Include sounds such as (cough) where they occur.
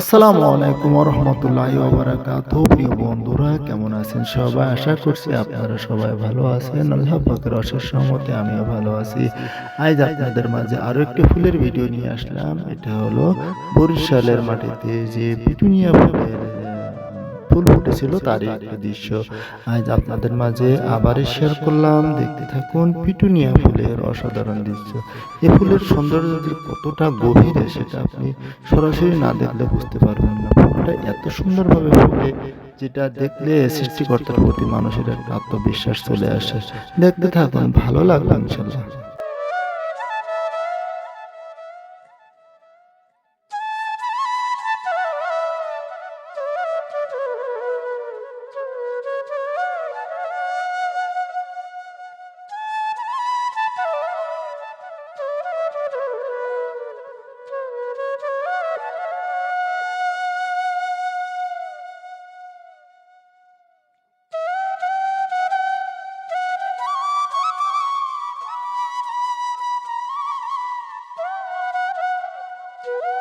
আসসালামু আলাইকুম রহমতুল্লাহ ওবরাকাত প্রিয় বন্ধুরা, কেমন আছেন সবাই? আশা করছি আপনারা সবাই ভালো আছেন। আল্লাহ পাকের অশেষ সহমতে আমিও ভালো আছি। আজ আপনাদের মাঝে আরও একটি ফুলের ভিডিও নিয়ে আসলাম। এটা হলো বরিশালের মাটিতে যে পিটুনিয়া ফুলের ফুল ফুটেছিল তারই দৃশ্য। আজ আপনাদের মাঝে আবার শেয়ার করলাম। দেখতে থাকুন পিটুনিয়া ফুলের অসাধারণ দৃশ্য। এ ফুলের সৌন্দর্য যে কতটা গভীরে সেটা আপনি সরাসরি না দেখলে বুঝতে পারবেন না। ফুলটা এত সুন্দরভাবে ফুটে, যেটা দেখলে সৃষ্টিকর্তার প্রতি মানুষের একটা আত্মবিশ্বাস চলে আসে। দেখতে থাকুন, ভালো লাগল ইনশাল্লাহ Woo! (laughs)